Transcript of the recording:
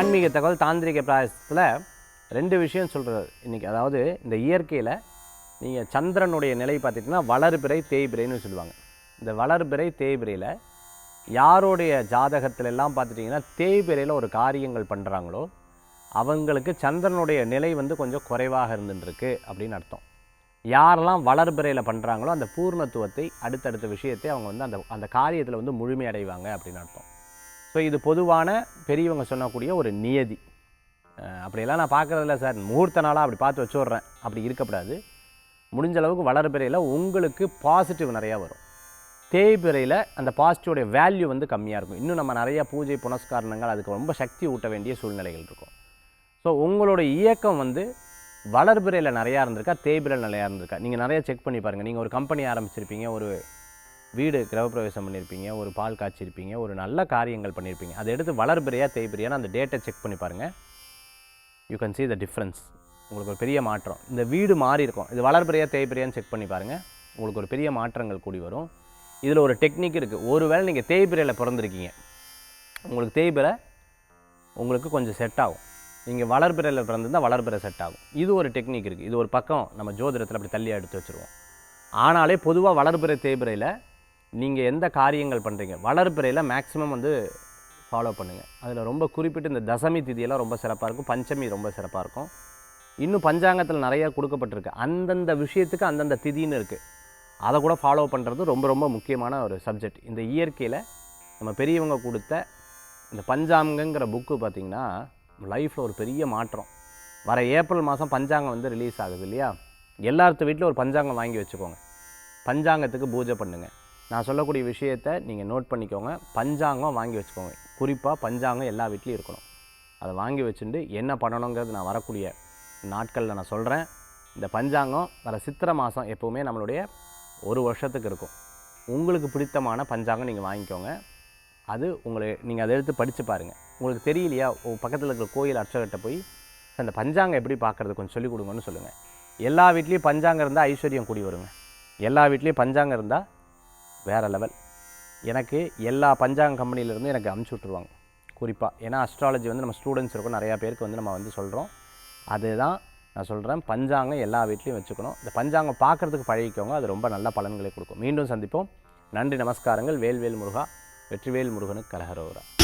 ஆன்மீக தகவல் தாந்திரிக பிராயசத்தில் ரெண்டு விஷயம் சொல்கிறது இன்றைக்கி அதாவது இந்த இயற்கையில் நீங்கள் சந்திரனுடைய நிலை பார்த்துட்டிங்கன்னா வளர்பிறை தேய்பிறைன்னு சொல்லுவாங்க. இந்த வளர்பிறை தேய்பிறையில் யாருடைய ஜாதகத்திலெல்லாம் பார்த்துட்டிங்கன்னா தேய்பிறையில் ஒரு காரியங்கள் பண்ணுறாங்களோ அவங்களுக்கு சந்திரனுடைய நிலை வந்து கொஞ்சம் குறைவாக இருந்துருக்கு அப்படின்னு அர்த்தம். யாரெல்லாம் வளர்பிறையில் பண்ணுறாங்களோ அந்த பூர்ணத்துவத்தை அடுத்தடுத்த விஷயத்தை அவங்க வந்து அந்த அந்த காரியத்தில் வந்து முழுமையடைவாங்க அப்படின்னு அர்த்தம். ஸோ இது பொதுவான பெரியவங்க சொல்லக்கூடிய ஒரு நியதி. அப்படியெல்லாம் நான் பார்க்குறதில்ல சார். முகூர்த்த நாளாக அப்படி பார்த்து வச்சுட்றேன். அப்படி இருக்கக்கூடாது. முடிஞ்ச அளவுக்கு வளர்பிறையில் உங்களுக்கு பாசிட்டிவ் நிறையா வரும். தேய்பிறையில் அந்த பாசிட்டிவோடைய வேல்யூ வந்து கம்மியாக இருக்கும். இன்னும் நம்ம நிறைய பூஜை புனஸ்காரணங்கள் அதுக்கு ரொம்ப சக்தி ஊட்ட வேண்டிய சூழ்நிலைகள் இருக்கும். ஸோ உங்களோட இயக்கம் வந்து வளர்பிறையில் நிறையா இருந்திருக்கா? தேய்பிறையில் நிறையா இருந்திருக்கா? நீங்கள் நிறைய செக் பண்ணி பாருங்கள் நீங்கள் ஒரு கம்பெனி ஆரம்பிச்சிருப்பீங்க. ஒரு வீடு கிரகப்பிரவேசம் பண்ணியிருப்பீங்க ஒரு பால் காய்ச்சிருப்பீங்க ஒரு நல்ல காரியங்கள் பண்ணியிருப்பீங்க அதை எடுத்து வளர்பிறையா தேய்பிரியான்னு அந்த டேட்டை செக் பண்ணி பாருங்கள் you can see the difference உங்களுக்கு ஒரு பெரிய மாற்றம். இந்த வீடு மாறி இருக்கும். இது வளர்பிறையா தேய்பிரியான்னு செக் பண்ணி பாருங்கள் உங்களுக்கு ஒரு பெரிய மாற்றங்கள் கூடி வரும். இதில் ஒரு டெக்னிக் இருக்குது ஒருவேளை நீங்கள் தேய்பிறையில் பிறந்திருக்கீங்க. உங்களுக்கு தேய்பிரை உங்களுக்கு கொஞ்சம் செட் ஆகும். நீங்கள் வளர்பிறையில் பிறந்திருந்தால் வளர்பிறை செட் ஆகும். இது ஒரு டெக்னிக் இருக்குது இது ஒரு பக்கம் நம்ம ஜோதிடத்தில் அப்படி தள்ளி எடுத்து வச்சுருவோம். ஆனாலே பொதுவாக வளர்பிறை தேய்பிரையில் நீங்கள் எந்த காரியங்கள் பண்ணுறீங்க வளர்ப்பிறையில் மேக்ஸிமம் வந்து ஃபாலோ பண்ணுங்கள் அதில் ரொம்ப குறிப்பிட்டு இந்த தசமி திதியெல்லாம் ரொம்ப சிறப்பாக இருக்கும். பஞ்சமி ரொம்ப சிறப்பாக இருக்கும். இன்னும் பஞ்சாங்கத்தில் நிறையா கொடுக்கப்பட்டிருக்கு. அந்தந்த விஷயத்துக்கு அந்தந்த திதின்னு இருக்குது அதை கூட ஃபாலோ பண்ணுறது ரொம்ப ரொம்ப முக்கியமான ஒரு சப்ஜெக்ட் இந்த இயற்கையில் நம்ம பெரியவங்க கொடுத்த இந்த பஞ்சாங்கங்கிற புக்கு பார்த்திங்கன்னா லைஃப்பில் ஒரு பெரிய மாற்றம். வர ஏப்ரல் மாதம் பஞ்சாங்கம் வந்து ரிலீஸ் ஆகுது இல்லையா? எல்லாத்து வீட்டிலும் ஒரு பஞ்சாங்கம் வாங்கி வச்சுக்கோங்க. பஞ்சாங்கத்துக்கு பூஜை பண்ணுங்கள் நான் சொல்லக்கூடிய விஷயத்தை நீங்கள் நோட் பண்ணிக்கோங்க. பஞ்சாங்கம் வாங்கி வச்சுக்கோங்க. குறிப்பாக பஞ்சாங்கம் எல்லா வீட்லேயும் இருக்கணும். அதை வாங்கி வச்சுட்டு என்ன பண்ணணுங்கிறது நான் வரக்கூடிய நாட்களில் நான் சொல்கிறேன் இந்த பஞ்சாங்கம் வர சித்திரை மாதம் எப்போவுமே நம்மளுடைய ஒரு வருஷத்துக்கு இருக்கும். உங்களுக்கு பிடித்தமான பஞ்சாங்கம் நீங்கள் வாங்கிக்கோங்க. அது உங்களை நீங்கள் அதை எடுத்து படித்து பாருங்கள் உங்களுக்கு தெரியலையா? பக்கத்தில் இருக்கிற கோயில் அர்ச்சகர்கிட்ட போய் அந்த பஞ்சாங்கம் எப்படி பார்க்குறது கொஞ்சம் சொல்லிக் கொடுங்கன்னு சொல்லுங்கள் எல்லா வீட்லேயும் பஞ்சாங்கம் இருந்தால் ஐஸ்வர்யம் கூடி வருங்க. எல்லா வீட்லேயும் பஞ்சாங்கம் இருந்தால் வேறு லெவல் எனக்கு எல்லா பஞ்சாங்க கம்பெனிலேருந்து எனக்கு அமுச்சு விட்ருவாங்க குறிப்பாக ஏன்னா அஸ்ட்ராலஜி வந்து நம்ம ஸ்டூடெண்ட்ஸ் இருக்கும் நிறையா பேருக்கு வந்து நம்ம வந்து சொல்கிறோம் அதுதான் நான் சொல்கிறேன் பஞ்சாங்கம் எல்லா வீட்லேயும் வச்சுக்கணும். இந்த பஞ்சாங்கம் பார்க்குறதுக்கு பழகிக்கோங்க அது ரொம்ப நல்ல பலன்களை கொடுக்கும். மீண்டும் சந்திப்போம். நன்றி நமஸ்காரங்கள். வேல்வேல் முருகா. வெற்றிவேல் முருகனுக்கு கலகரோரா